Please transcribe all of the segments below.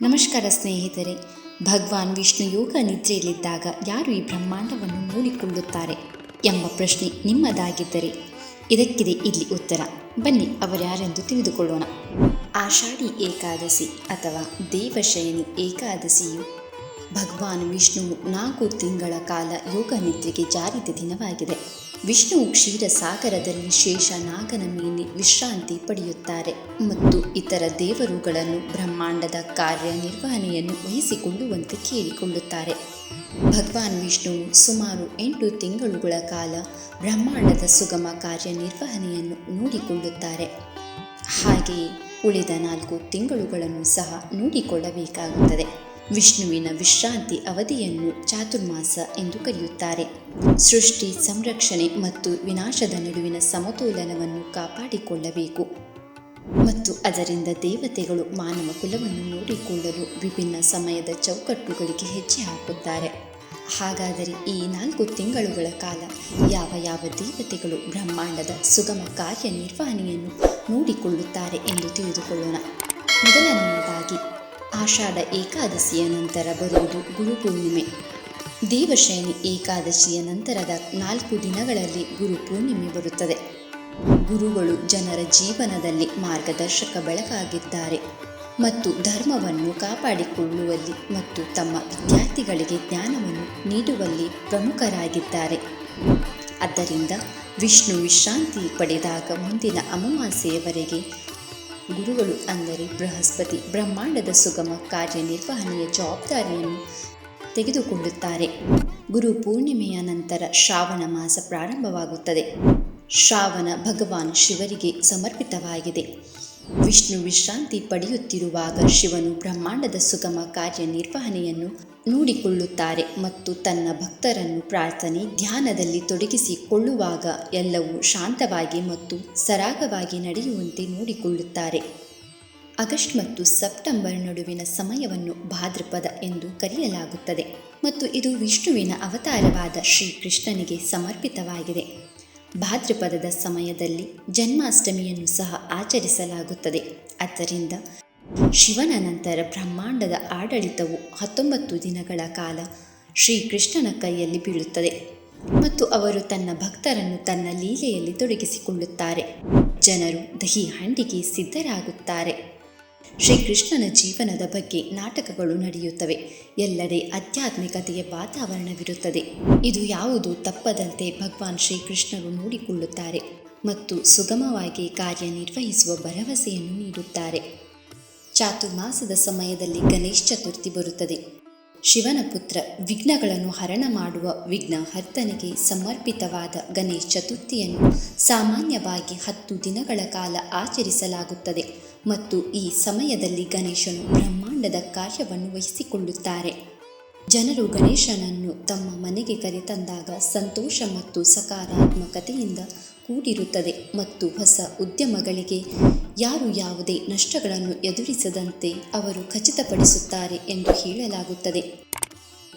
ನಮಸ್ಕಾರ ಸ್ನೇಹಿತರೆ. ಭಗವಾನ್ ವಿಷ್ಣು ಯೋಗ ನಿದ್ರೆಯಲ್ಲಿದ್ದಾಗ ಯಾರು ಈ ಬ್ರಹ್ಮಾಂಡವನ್ನು ಮೂಡಿಕೊಳ್ಳುತ್ತಾರೆ ಎಂಬ ಪ್ರಶ್ನೆ ನಿಮ್ಮದಾಗಿದ್ದರೆ ಇದಕ್ಕಿದೆ ಇಲ್ಲಿ ಉತ್ತರ. ಬನ್ನಿ ಅವರ್ಯಾರೆಂದು ತಿಳಿದುಕೊಳ್ಳೋಣ. ಆಷಾಢಿ ಏಕಾದಶಿ ಅಥವಾ ದೇವಶಯನಿ ಏಕಾದಶಿಯು ಭಗವಾನ್ ವಿಷ್ಣುವು ನಾಲ್ಕು ತಿಂಗಳ ಕಾಲ ಯೋಗ ನಿದ್ರೆಗೆ ಜಾರಿದ ದಿನವಾಗಿದೆ. ವಿಷ್ಣುವು ಕ್ಷೀರಸಾಗರದಲ್ಲಿ ಶೇಷ ನಾಗನ ಮೇಲೆ ವಿಶ್ರಾಂತಿ ಪಡೆಯುತ್ತಾರೆ ಮತ್ತು ಇತರ ದೇವರುಗಳನ್ನು ಬ್ರಹ್ಮಾಂಡದ ಕಾರ್ಯನಿರ್ವಹಣೆಯನ್ನು ವಹಿಸಿಕೊಳ್ಳುವಂತೆ ಕೇಳಿಕೊಳ್ಳುತ್ತಾರೆ. ಭಗವಾನ್ ವಿಷ್ಣುವು ಸುಮಾರು ಎಂಟು ತಿಂಗಳುಗಳ ಕಾಲ ಬ್ರಹ್ಮಾಂಡದ ಸುಗಮ ಕಾರ್ಯನಿರ್ವಹಣೆಯನ್ನು ನೋಡಿಕೊಳ್ಳುತ್ತಾರೆ. ಹಾಗೆಯೇ ಉಳಿದ ನಾಲ್ಕು ತಿಂಗಳುಗಳನ್ನು ಸಹ ನೋಡಿಕೊಳ್ಳಬೇಕಾಗುತ್ತದೆ. ವಿಷ್ಣುವಿನ ವಿಶ್ರಾಂತಿ ಅವಧಿಯನ್ನು ಚಾತುರ್ಮಾಸ ಎಂದು ಕರೆಯುತ್ತಾರೆ. ಸೃಷ್ಟಿ, ಸಂರಕ್ಷಣೆ ಮತ್ತು ವಿನಾಶದ ನಡುವಿನ ಸಮತೋಲನವನ್ನು ಕಾಪಾಡಿಕೊಳ್ಳಬೇಕು. ಮತ್ತು ಅದರಿಂದ ದೇವತೆಗಳು ಮಾನವ ಕುಲವನ್ನು ನೋಡಿಕೊಳ್ಳಲು ವಿಭಿನ್ನ ಸಮಯದ ಚೌಕಟ್ಟುಗಳಿಗೆ ಹೆಜ್ಜೆ ಹಾಕುತ್ತಾರೆ. ಹಾಗಾದರೆ ಈ ನಾಲ್ಕು ತಿಂಗಳುಗಳ ಕಾಲ ಯಾವ ಯಾವ ದೇವತೆಗಳು ಬ್ರಹ್ಮಾಂಡದ ಸುಗಮ ಕಾರ್ಯನಿರ್ವಹಣೆಯನ್ನು ನೋಡಿಕೊಳ್ಳುತ್ತಾರೆ ಎಂದು ತಿಳಿದುಕೊಳ್ಳೋಣ. ಮೊದಲನೆಯದಾಗಿ ಆಷಾಢ ಏಕಾದಶಿಯ ನಂತರ ಬರುವುದು ಗುರುಪೂರ್ಣಿಮೆ. ದೇವಶಯನಿ ಏಕಾದಶಿಯ ನಂತರದ ನಾಲ್ಕು ದಿನಗಳಲ್ಲಿ ಗುರುಪೂರ್ಣಿಮೆ ಬರುತ್ತದೆ. ಗುರುಗಳು ಜನರ ಜೀವನದಲ್ಲಿ ಮಾರ್ಗದರ್ಶಕ ಬೆಳಕಾಗಿದ್ದಾರೆ ಮತ್ತು ಧರ್ಮವನ್ನು ಕಾಪಾಡಿಕೊಳ್ಳುವಲ್ಲಿ ಮತ್ತು ತಮ್ಮ ವಿದ್ಯಾರ್ಥಿಗಳಿಗೆ ಜ್ಞಾನವನ್ನು ನೀಡುವಲ್ಲಿ ಪ್ರಮುಖರಾಗಿದ್ದಾರೆ. ಆದ್ದರಿಂದ ವಿಷ್ಣು ವಿಶ್ರಾಂತಿ ಪಡೆದಾಗ ಮುಂದಿನ ಅಮಾವಾಸ್ಯೆಯವರೆಗೆ ಗುರುಗಳು ಅಂದರೆ ಬೃಹಸ್ಪತಿ ಬ್ರಹ್ಮಾಂಡದ ಸುಗಮ ಕಾರ್ಯನಿರ್ವಹಣೆಯ ಜವಾಬ್ದಾರಿಯನ್ನು ತೆಗೆದುಕೊಳ್ಳುತ್ತಾರೆ. ಗುರು ಪೂರ್ಣಿಮೆಯ ನಂತರ ಶ್ರಾವಣ ಮಾಸ ಪ್ರಾರಂಭವಾಗುತ್ತದೆ. ಶ್ರಾವಣ ಭಗವಾನ್ ಶಿವರಿಗೆ ಸಮರ್ಪಿತವಾಗಿದೆ. ವಿಷ್ಣು ವಿಶ್ರಾಂತಿ ಪಡೆಯುತ್ತಿರುವಾಗ ಶಿವನು ಬ್ರಹ್ಮಾಂಡದ ಸುಗಮ ಕಾರ್ಯನಿರ್ವಹಣೆಯನ್ನು ನೋಡಿಕೊಳ್ಳುತ್ತಾರೆ ಮತ್ತು ತನ್ನ ಭಕ್ತರನ್ನು ಪ್ರಾರ್ಥನೆ ಧ್ಯಾನದಲ್ಲಿ ತೊಡಗಿಸಿಕೊಳ್ಳುವಾಗ ಎಲ್ಲವೂ ಶಾಂತವಾಗಿ ಮತ್ತು ಸರಾಗವಾಗಿ ನಡೆಯುವಂತೆ ನೋಡಿಕೊಳ್ಳುತ್ತಾರೆ. ಆಗಸ್ಟ್ ಮತ್ತು ಸೆಪ್ಟೆಂಬರ್ ನಡುವಿನ ಸಮಯವನ್ನು ಭಾದ್ರಪದ ಎಂದು ಕರೆಯಲಾಗುತ್ತದೆ ಮತ್ತು ಇದು ವಿಷ್ಣುವಿನ ಅವತಾರವಾದ ಶ್ರೀಕೃಷ್ಣನಿಗೆ ಸಮರ್ಪಿತವಾಗಿದೆ. ಭಾದ್ರಪದದ ಸಮಯದಲ್ಲಿ ಜನ್ಮಾಷ್ಟಮಿಯನ್ನು ಸಹ ಆಚರಿಸಲಾಗುತ್ತದೆ. ಆದ್ದರಿಂದ ಶಿವನ ನಂತರ ಬ್ರಹ್ಮಾಂಡದ ಆಡಳಿತವು ಹತ್ತೊಂಬತ್ತು ದಿನಗಳ ಕಾಲ ಶ್ರೀಕೃಷ್ಣನ ಕೈಯಲ್ಲಿ ಬೀಳುತ್ತದೆ ಮತ್ತು ಅವರು ತನ್ನ ಭಕ್ತರನ್ನು ತನ್ನ ಲೀಲೆಯಲ್ಲಿ ತೊಡಗಿಸಿಕೊಳ್ಳುತ್ತಾರೆ. ಜನರು ದಹಿ ಹಂಡಿಗೆ ಸಿದ್ಧರಾಗುತ್ತಾರೆ. ಶ್ರೀಕೃಷ್ಣನ ಜೀವನದ ಬಗ್ಗೆ ನಾಟಕಗಳು ನಡೆಯುತ್ತವೆ. ಎಲ್ಲೆಡೆ ಆಧ್ಯಾತ್ಮಿಕತೆಯ ವಾತಾವರಣವಿರುತ್ತದೆ ಇದು ಯಾವುದು ತಪ್ಪದಂತೆ ಭಗವಾನ್ ಶ್ರೀಕೃಷ್ಣರು ನೋಡಿಕೊಳ್ಳುತ್ತಾರೆ ಮತ್ತು ಸುಗಮವಾಗಿ ಕಾರ್ಯನಿರ್ವಹಿಸುವ ಭರವಸೆಯನ್ನು ನೀಡುತ್ತಾರೆ. ಚಾತುರ್ಮಾಸದ ಸಮಯದಲ್ಲಿ ಗಣೇಶ ಚತುರ್ಥಿ ಬರುತ್ತದೆ. ಶಿವನ ಪುತ್ರ ವಿಘ್ನಗಳನ್ನು ಹರಣ ಮಾಡುವ ವಿಘ್ನಹರ್ತನಿಗೆ ಸಮರ್ಪಿತವಾದ ಗಣೇಶ ಚತುರ್ಥಿಯನ್ನು ಸಾಮಾನ್ಯವಾಗಿ ಹತ್ತು ದಿನಗಳ ಕಾಲ ಆಚರಿಸಲಾಗುತ್ತದೆ. ಮತ್ತು ಈ ಸಮಯದಲ್ಲಿ ಗಣೇಶನು ಬ್ರಹ್ಮಾಂಡದ ಕಾರ್ಯವನ್ನು ವಹಿಸಿಕೊಳ್ಳುತ್ತಾರೆ. ಜನರು ಗಣೇಶನನ್ನು ತಮ್ಮ ಮನೆಗೆ ಕರೆತಂದಾಗ ಸಂತೋಷ ಮತ್ತು ಸಕಾರಾತ್ಮಕತೆಯಿಂದ ಕೂಡಿರುತ್ತದೆ ಮತ್ತು ಹೊಸ ಉದ್ಯಮಗಳಿಗೆ ಯಾರು ಯಾವುದೇ ನಷ್ಟಗಳನ್ನು ಎದುರಿಸದಂತೆ ಅವರು ಖಚಿತಪಡಿಸುತ್ತಾರೆ ಎಂದು ಹೇಳಲಾಗುತ್ತದೆ.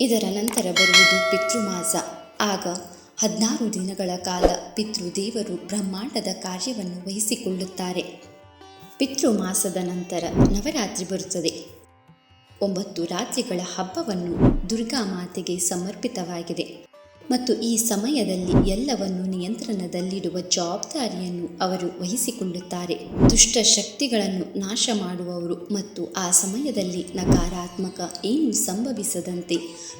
ಇದರ ನಂತರ ಬರುವುದು ಪಿತೃಮಾಸ. ಆಗ ಹದಿನಾರು ದಿನಗಳ ಕಾಲ ಪಿತೃದೇವರು ಬ್ರಹ್ಮಾಂಡದ ಕಾರ್ಯವನ್ನು ವಹಿಸಿಕೊಳ್ಳುತ್ತಾರೆ. ಪಿತೃಮಾಸದ ನಂತರ ನವರಾತ್ರಿ ಬರುತ್ತದೆ. ಒಂಬತ್ತು ರಾತ್ರಿಗಳ ಹಬ್ಬವನ್ನು ದುರ್ಗಾ ಮಾತೆಗೆ ಸಮರ್ಪಿತವಾಗಿದೆ. ಮತ್ತು ಈ ಸಮಯದಲ್ಲಿ ಎಲ್ಲವನ್ನು ನಿಯಂತ್ರಣದಲ್ಲಿಡುವ ಜವಾಬ್ದಾರಿಯನ್ನು ಅವರು ವಹಿಸಿಕೊಳ್ಳುತ್ತಾರೆ. ದುಷ್ಟ ಶಕ್ತಿಗಳನ್ನು ನಾಶ ಮಾಡುವವರು ಮತ್ತು ಆ ಸಮಯದಲ್ಲಿ ನಕಾರಾತ್ಮಕ ಏನು ಸಂಭವಿಸದಂತೆ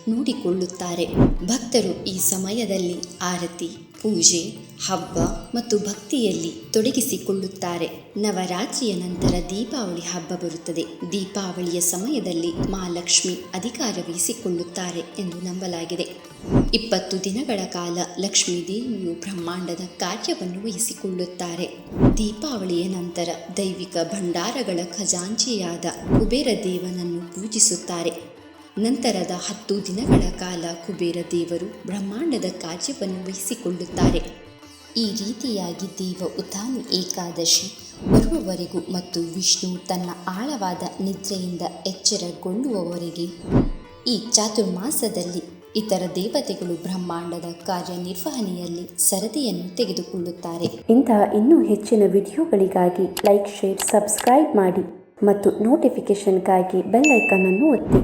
ನೋಡಿಕೊಳ್ಳುತ್ತಾರೆ. ಭಕ್ತರು ಈ ಸಮಯದಲ್ಲಿ ಆರತಿ ಪೂಜೆ, ಹಬ್ಬ ಮತ್ತು ಭಕ್ತಿಯಲ್ಲಿ ತೊಡಗಿಸಿಕೊಳ್ಳುತ್ತಾರೆ. ನವರಾತ್ರಿಯ ನಂತರ ದೀಪಾವಳಿ ಹಬ್ಬ ಬರುತ್ತದೆ. ದೀಪಾವಳಿಯ ಸಮಯದಲ್ಲಿ ಮಹಾಲಕ್ಷ್ಮಿ ಅಧಿಕಾರ ವಹಿಸಿಕೊಳ್ಳುತ್ತಾರೆ ಎಂದು ನಂಬಲಾಗಿದೆ. ಇಪ್ಪತ್ತು ದಿನಗಳ ಕಾಲ ಲಕ್ಷ್ಮೀ ದೇವಿಯು ಬ್ರಹ್ಮಾಂಡದ ಕಾರ್ಯವನ್ನು ವಹಿಸಿಕೊಳ್ಳುತ್ತಾರೆ. ದೀಪಾವಳಿಯ ನಂತರ ದೈವಿಕ ಭಂಡಾರಗಳ ಖಜಾಂಚಿಯಾದ ಕುಬೇರ ದೇವನನ್ನು ಪೂಜಿಸುತ್ತಾರೆ. ನಂತರದ ಹತ್ತು ದಿನಗಳ ಕಾಲ ಕುಬೇರ ದೇವರು ಬ್ರಹ್ಮಾಂಡದ ಕಾರ್ಯವನ್ನು ವಹಿಸಿಕೊಳ್ಳುತ್ತಾರೆ. ಈ ರೀತಿಯಾಗಿ ದೇವ ಉತ್ಥಾನಿ ಏಕಾದಶಿ ಬರುವವರೆಗೂ ಮತ್ತು ವಿಷ್ಣು ತನ್ನ ಆಳವಾದ ನಿದ್ರೆಯಿಂದ ಎಚ್ಚರಗೊಳ್ಳುವವರೆಗೆ ಈ ಚಾತುರ್ಮಾಸದಲ್ಲಿ ಇತರ ದೇವತೆಗಳು ಬ್ರಹ್ಮಾಂಡದ ಕಾರ್ಯನಿರ್ವಹಣೆಯಲ್ಲಿ ಸರದಿಯನ್ನು ತೆಗೆದುಕೊಳ್ಳುತ್ತಾರೆ. ಇಂತಹ ಇನ್ನೂ ಹೆಚ್ಚಿನ ವಿಡಿಯೋಗಳಿಗಾಗಿ ಲೈಕ್, ಶೇರ್, ಸಬ್ಸ್ಕ್ರೈಬ್ ಮಾಡಿ ಮತ್ತು ನೋಟಿಫಿಕೇಷನ್ಗಾಗಿ ಬೆಲ್ ಒತ್ತಿ.